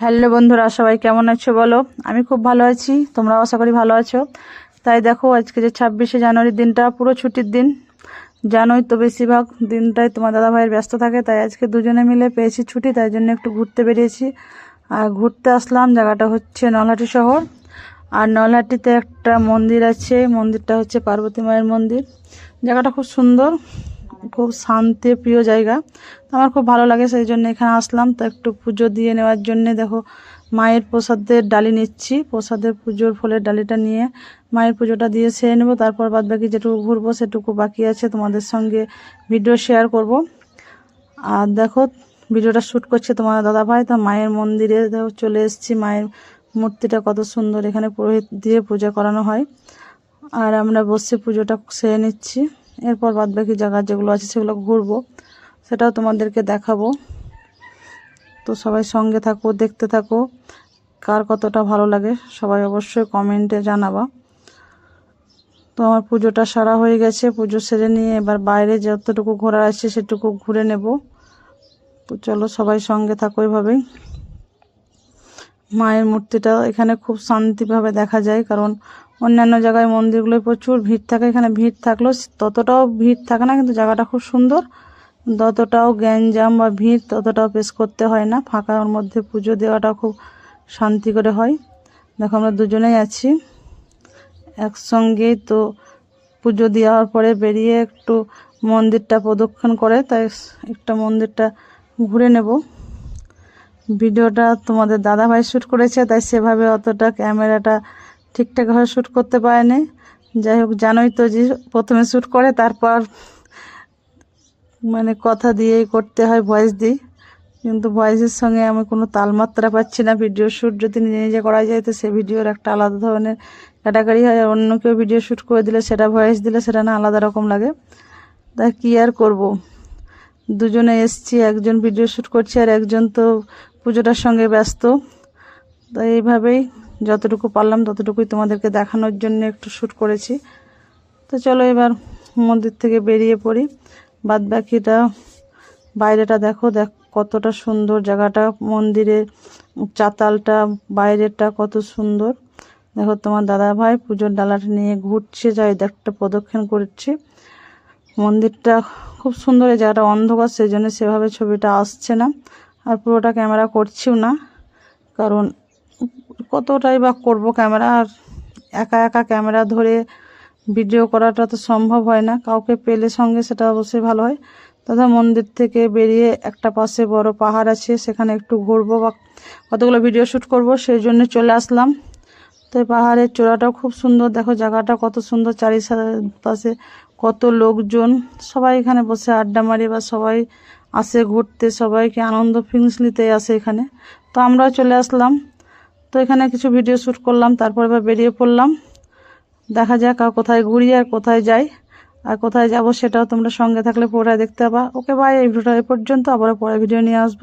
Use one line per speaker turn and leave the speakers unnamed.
Hello বন্ধুরা, সবাই কেমন আছো বলো? আমি খুব ভালো আছি তোমরা আশা করি ভালো আছো। তাই দেখো, আজকে যে ছাব্বিশে জানুয়ারির দিনটা, পুরো ছুটির দিন। জানোই তো বেশিরভাগ দিনটাই তোমার দাদা ভাইয়ের ব্যস্ত থাকে, তাই আজকে দুজনে মিলে পেয়েছি ছুটি, তাই জন্য একটু ঘুরতে বেরিয়েছি। আর ঘুরতে আসলাম, জায়গাটা হচ্ছে নলহাটি শহর। আর নলহাটিতে একটা মন্দির আছে, মন্দিরটা হচ্ছে পার্বতী মায়ের মন্দির। জায়গাটা খুব সুন্দর। খুব শান্তি প্রিয় জায়গা। আমার খুব ভালো লাগে সেই জন্য এখানে আসলাম। তো একটু পুজো দিয়ে নেওয়ার জন্যে দেখো, মায়ের প্রসাদের ডালি নিচ্ছি। প্রসাদের পুজোর ফলের ডালিটা নিয়ে মায়ের পুজোটা দিয়ে সেরে নেব। তারপর বাদ বাকি যেটুকু ঘুরবো সেটুকু বাকি আছে তোমাদের সঙ্গে ভিডিও শেয়ার করব। আর দেখো, ভিডিওটা শ্যুট করছে তোমার দাদা ভাই তা মায়ের মন্দিরে দেখো চলে এসেছি। মায়ের মূর্তিটা কত সুন্দর এখানে পুরোহিত দিয়ে পূজা করানো হয়। আর আমরা বসে পুজোটা সেরে নিচ্ছি। এরপর বাদ বাকি জায়গা যেগুলো আছে সেগুলো ঘুরবো, সেটাও তোমাদেরকে দেখাবো। তো সবাই সঙ্গে থাকো, দেখতে থাকো, কার কতটা ভালো লাগে সবাই অবশ্যই কমেন্টে জানাবা। তো আমার পুজোটা সারা হয়ে গেছে, পুজো সেরে নিয়ে এবার বাইরে যতটুকু ঘোরার আছে সেটুকু ঘুরে নেব। তো চলো সবাই সঙ্গে থাকো এইভাবেই মায়ের মূর্তিটা এখানে খুব শান্তিভাবে দেখা যায়, কারণ অন্যান্য জায়গায় মন্দিরগুলোয় প্রচুর ভিড় থাকে, এখানে ভিড় থাকলেও ততটাও ভিড় থাকে না, কিন্তু জায়গাটা খুব সুন্দর। ততটাও গ্যাঞ্জাম বা ভিড় ততটাও পেশ করতে হয় না, ফাঁকার মধ্যে পুজো দেওয়াটা খুব শান্তি করে হয়। দেখো, আমরা দুজনেই আছি। একসঙ্গেই তো পুজো দেওয়ার পরে বেরিয়ে একটু মন্দিরটা প্রদক্ষিণ করে, তাই একটা মন্দিরটা ঘুরে নেব। ভিডিওটা তোমাদের দাদা ভাই শ্যুট করেছে, তাই সেভাবে অতটা ক্যামেরাটা ঠিকঠাকভাবে শ্যুট করতে পারেনি। যাই হোক, জানোই তো যে প্রথমে শ্যুট করে, তারপর মানে কথা দিয়েই করতে হয় ভয়েস দিই। কিন্তু ভয়েসের সঙ্গে আমি কোনো তালমাত্রা পাচ্ছি না। ভিডিও শ্যুট যদি নিজে নিজে করা যায়, তো সে ভিডিওর একটা আলাদা ধরনের ক্যাটাগরি হয়। আর অন্য কেউ ভিডিও শ্যুট করে দিলে সেটা ভয়েস দিলে সেটা না আলাদা রকম লাগে। তাই কী আর করব? দুজনে এসছি, একজন ভিডিও শ্যুট করছে আর একজন তো পুজোটার সঙ্গে ব্যস্ত। তাই এইভাবেই যতটুকু পারলাম ততটুকুই তোমাদেরকে দেখানোর জন্য একটু শ্যুট করেছি। তো চলো এবার মন্দির থেকে বেরিয়ে পড়ি। বাদ বাকিটা বাইরেটা দেখো, দেখ কতটা সুন্দর জায়গাটা। মন্দিরের চাতালটা বাইরেটা কত সুন্দর। দেখো তোমার দাদা ভাই পুজোর ডালাটা নিয়ে ঘুরছে, যাই একটা প্রদক্ষিণ করছে। মন্দিরটা খুব সুন্দর, এই জায়গাটা অন্ধকার, সেই জন্য সেভাবে ছবিটা আসছে না। আর পুরোটা ক্যামেরা করছিও না। কারণ কতটাই বা করব ক্যামেরা, আর একা একা ক্যামেরা ধরে ভিডিও করাটা তো সম্ভব হয় না। কাউকে পেলে সঙ্গে সেটা অবশ্যই ভালো হয়। তথা মন্দির থেকে বেরিয়ে একটা পাশে বড় পাহাড় আছে, সেখানে একটু ঘুরবো বা কতগুলো ভিডিও শ্যুট করব, সেই জন্য চলে আসলাম। তো পাহাড়ের চূড়াটাও খুব সুন্দর। দেখো জায়গাটা কত সুন্দর চারি পাশে কত লোকজন। সবাই এখানে বসে আড্ডা মারি বা সবাই আসে ঘুরতে, সবাইকে আনন্দ ফিলিংস নিতে আসে এখানে। তো আমরাও চলে আসলাম। তো এখানে কিছু ভিডিও শ্যুট করলাম, তারপর এবার বেরিয়ে পড়লাম। দেখা যাক আর কোথায় ঘুরি আর কোথায় যাই। আর কোথায় যাব সেটাও তোমরা সঙ্গে থাকলে পরে দেখতে পাবা। ওকে ভাই এই ভিডিওটা এ পর্যন্ত। আবার পরে ভিডিও নিয়ে আসব।